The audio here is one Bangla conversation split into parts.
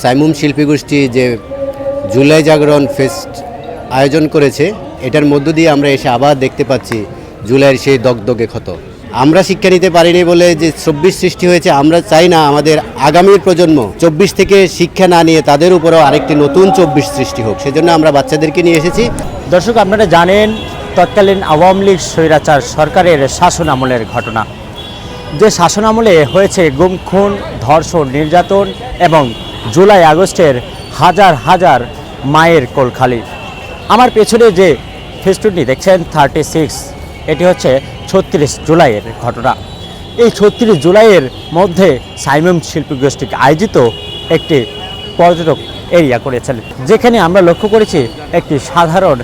সাইমুম শিল্পী গোষ্ঠী যে জুলাই জাগরণ ফেস্ট আয়োজন করেছে, এটার মধ্য দিয়ে আমরা এসে আবার দেখতে পাচ্ছি জুলাইয়ের সেই দগদগে ক্ষত। আমরা শিক্ষা নিতে পারিনি বলে যে চব্বিশ সৃষ্টি হয়েছে, আমরা চাই না আমাদের আগামীর প্রজন্ম চব্বিশ থেকে শিক্ষা না নিয়ে তাদের উপরেও আরেকটি নতুন চব্বিশ সৃষ্টি হোক। সেজন্য আমরা বাচ্চাদেরকে নিয়ে এসেছি। দর্শক, আপনারা জানেন, তৎকালীন আওয়ামী লীগ স্বৈরাচার সরকারের শাসন আমলের ঘটনা। যে শাসন আমলে হয়েছে গুম, খুন, ধর্ষণ, নির্যাতন এবং জুলাই আগস্টের হাজার হাজার মায়ের কোলখালি। আমার পেছনে যে ফেস্টুনটি দেখছেন থার্টি সিক্স এটি হচ্ছে ছত্রিশ জুলাইয়ের ঘটনা। এই ছত্রিশ জুলাইয়ের মধ্যে সাইমম শিল্পী গোষ্ঠীকে আয়োজিত একটি পর্যটক এরিয়া করেছেন, যেখানে আমরা লক্ষ্য করেছি একটি সাধারণ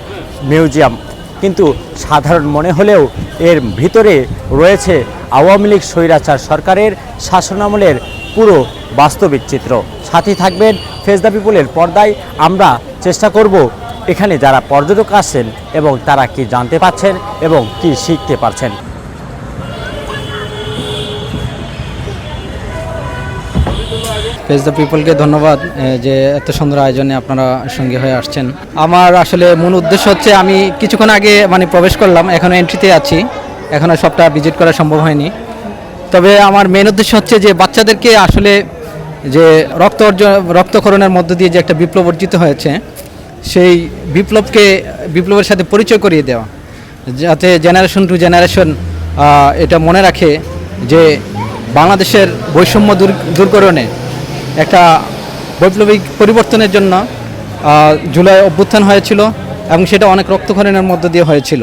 মিউজিয়াম। কিন্তু সাধারণ মনে হলেও এর ভিতরে রয়েছে আওয়ামী লীগ স্বৈরাচার সরকারের শাসনামলের পুরো বাস্তবিক চিত্র। সাথী থাকবেন ফেস দ্য পিপুলের পর্দায়। আমরা চেষ্টা করব এখানে যারা পর্যটক আসছেন এবং তারা কি জানতে পাচ্ছেন এবং কি শিখতে পারছেন। ফেস দ্য পিপলকে ধন্যবাদ যে এত সুন্দর আয়োজনে আপনারা সঙ্গে হয়ে আসছেন। আমার আসলে মূল উদ্দেশ্য হচ্ছে, আমি কিছুক্ষণ আগে মানে প্রবেশ করলাম এখনও এন্ট্রিতে আছি। এখনও সবটা ভিজিট করা সম্ভব হয়নি। তবে আমার মেন উদ্দেশ্য হচ্ছে যে বাচ্চাদেরকে আসলে যে রক্ত অর্জন, রক্তক্ষরণের মধ্য দিয়ে যে একটা বিপ্লব অর্জিত হয়েছে, সেই বিপ্লবকে, বিপ্লবের সাথে পরিচয় করিয়ে দেওয়া। যাতে জেনারেশন টু জেনারেশন এটা মনে রাখে যে বাংলাদেশের বৈষম্য দূর, দূরকরণে একটা বৈপ্লবিক পরিবর্তনের জন্য জুলাই অভ্যুত্থান হয়েছিল এবং সেটা অনেক রক্তক্ষরণের মধ্য দিয়ে হয়েছিল।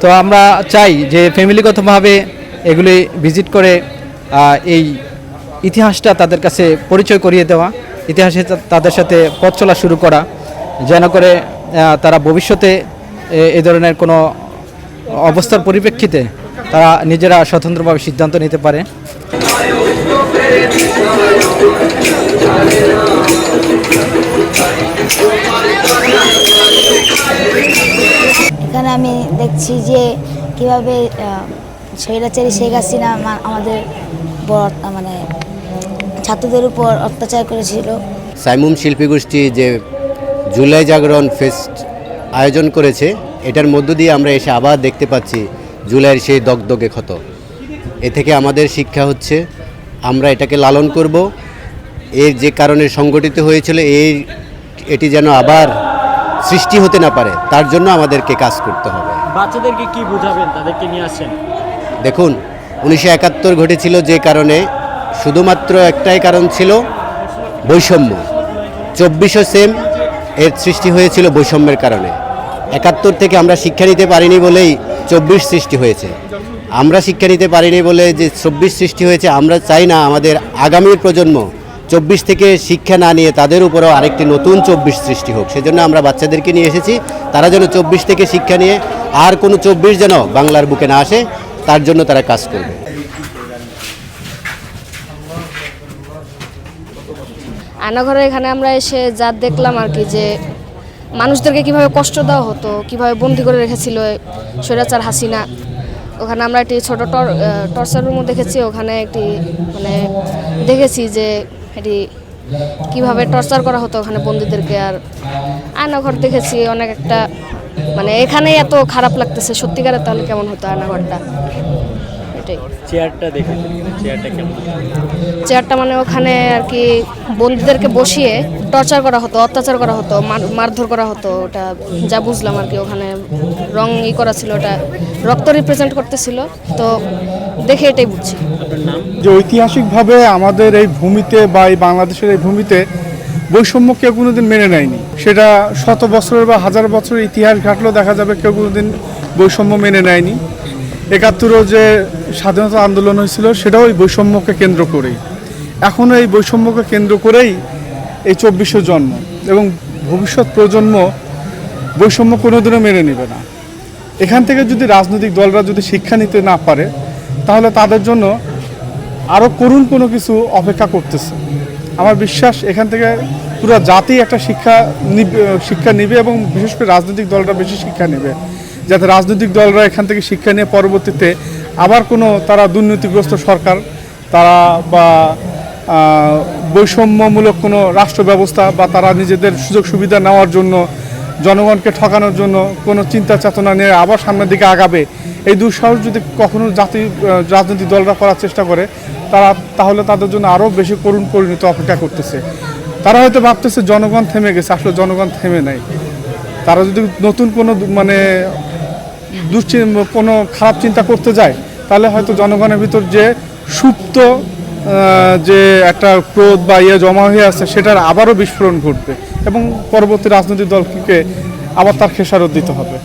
তো আমরা চাই যে ফ্যামিলিগতভাবে এগুলি ভিজিট করে এই ইতিহাসটা তাদের কাছে পরিচয় করিয়ে দেওয়া, ইতিহাসে তাদের সাথে পথ চলা শুরু করা, যেন করে তারা ভবিষ্যতে এ- ধরনের কোনো অবস্থার পরিপ্রেক্ষিতে তারা নিজেরা স্বতন্ত্রভাবে সিদ্ধান্ত নিতে পারে। এখানে আমি দেখছি যে কীভাবে স্বৈরাচারী শেখ হাসিনা আমা- আমাদের বড় মানে ছাত্রদের উপর অত্যাচার করেছিল। সাইমুম শিল্পী গোষ্ঠী যে জুলাই জাগরণ ফেস্ট আয়োজন করেছে এটার মধ্য দিয়ে আমরা এসে আবার দেখতে পাচ্ছি জুলাইয়ের সেই দগদগে ক্ষত। এ থেকে আমাদের শিক্ষা হচ্ছে আমরা এটাকে লালন করব। এর যে কারণে সংগঠিত হয়েছিল এই এটি যেন আবার সৃষ্টি হতে না পারে তার জন্য আমাদেরকে কাজ করতে হবে। বাচ্চাদেরকে কি বুঝাবেন? তাদেরকে নিয়ে আসছেন? দেখুন, উনিশশো একাত্তর ঘটেছিল যে কারণে শুধুমাত্র একটাই কারণ ছিল বৈষম্য। চব্বিশও সেম এর সৃষ্টি হয়েছিল বৈষম্যের কারণে। একাত্তর থেকে আমরা শিক্ষা নিতে পারিনি বলেই চব্বিশ সৃষ্টি হয়েছে। আমরা শিক্ষা নিতে পারিনি বলে যে চব্বিশ সৃষ্টি হয়েছে, আমরা চাই না আমাদের আগামীর প্রজন্ম চব্বিশ থেকে শিক্ষা না নিয়ে তাদের উপরেও আরেকটি নতুন চব্বিশ সৃষ্টি হোক। সেজন্য আমরা বাচ্চাদেরকে নিয়ে এসেছি, তারা যেন চব্বিশ থেকে শিক্ষা নিয়ে আর কোনো চব্বিশ যেন বাংলার বুকে না আসে। তার জন্য তারা কাজ করবে। আয়নাঘরে এখানে আমরা এসে যা দেখলাম আর কি যে মানুষদেরকে কীভাবে কষ্ট দেওয়া হতো, কীভাবে বন্দি করে রেখেছিল স্বৈরাচার হাসিনা। ওখানে আমরা একটি ছোট টর টর্চার রুমও দেখেছি, ওখানে একটি মানে দেখেছি যে এটি কীভাবে টর্চার করা হতো ওখানে বন্দীদেরকে। আর আয়নাঘর দেখেছি, অনেক একটা মানে এখানেই এত খারাপ লাগতেছে সত্যিকারে তাহলে কেমন হতো আয়নাঘরটা? এটাই। চেয়ারটা চেয়ারটা কেমন? চেয়ারটা মানে ওখানে আর কি বন্দীদেরকে বসিয়ে টর্চার করা হতো অত্যাচার করা হতো মার- মারধর করা হতো ওটা যা বুঝলাম আর কি ওখানে রং ই করা ছিল ওটা রক্ত রিপ্রেজেন্ট করতেছিল তো দেখে এটাই বুঝছি। যে ঐতিহাসিকভাবে আমাদের এই ভূমিতে বা এই বাংলাদেশের এই ভূমিতে বৈষম্য কেউ কোনোদিন মেনে নেয়নি। সেটা শত বছরের বা হাজার বছরের ইতিহাস ঘাটলেও দেখা যাবে কেউ কোনোদিন বৈষম্য মেনে নেয়নি। একাত্তরও যে স্বাধীনতা আন্দোলন হয়েছিল, সেটাও এই বৈষম্যকে কেন্দ্র করেই। এখনও এই বৈষম্যকে কেন্দ্র করেই এই চব্বিশে জন্ম এবং ভবিষ্যৎ প্রজন্ম বৈষম্য কোনোদিনও মেনে নেবে না। এখান থেকে যদি রাজনৈতিক দলরা যদি শিক্ষা নিতে না পারে, তাহলে তাদের জন্য আরও করুণ কোনো কিছু অপেক্ষা করতেছে। আমার বিশ্বাস এখান থেকে পুরো জাতি একটা শিক্ষা শিক্ষা নেবে এবং বিশেষ করে রাজনৈতিক দলরা বেশি শিক্ষা নেবে। যাতে রাজনৈতিক দলরা এখান থেকে শিক্ষা নিয়ে পরবর্তীতে আবার কোনো তারা দুর্নীতিগ্রস্ত সরকার, তারা বা বৈষম্যমূলক কোনো রাষ্ট্র ব্যবস্থা বা তারা নিজেদের সুযোগ সুবিধা নেওয়ার জন্য, জনগণকে ঠকানোর জন্য কোনো চিন্তা চেতনা নিয়ে আবার সামনের দিকে আগাবে এই দুঃসাহস যদি কখনো জাতি রাজনৈতিক দলরা করার চেষ্টা করে, তারা তাহলে তাদের জন্য আরও বেশি করুণ পরিণত অপেক্ষা করতেছে। তারা হয়তো ভাবতেছে জনগণ থেমে গেছে, আসলে জনগণ থেমে নাই। তারা যদি নতুন কোনো মানে দুশ্চিন, কোনো খারাপ চিন্তা করতে যায়, তাহলে হয়তো জনগণের ভিতর যে সুপ্ত যে একটা ক্রোধ বা ইয়ে জমা হয়ে আছে, সেটার আবারও বিস্ফোরণ ঘটবে এবং পরবর্তী রাজনৈতিক দলকে আবার তার খেসারত দিতে হবে।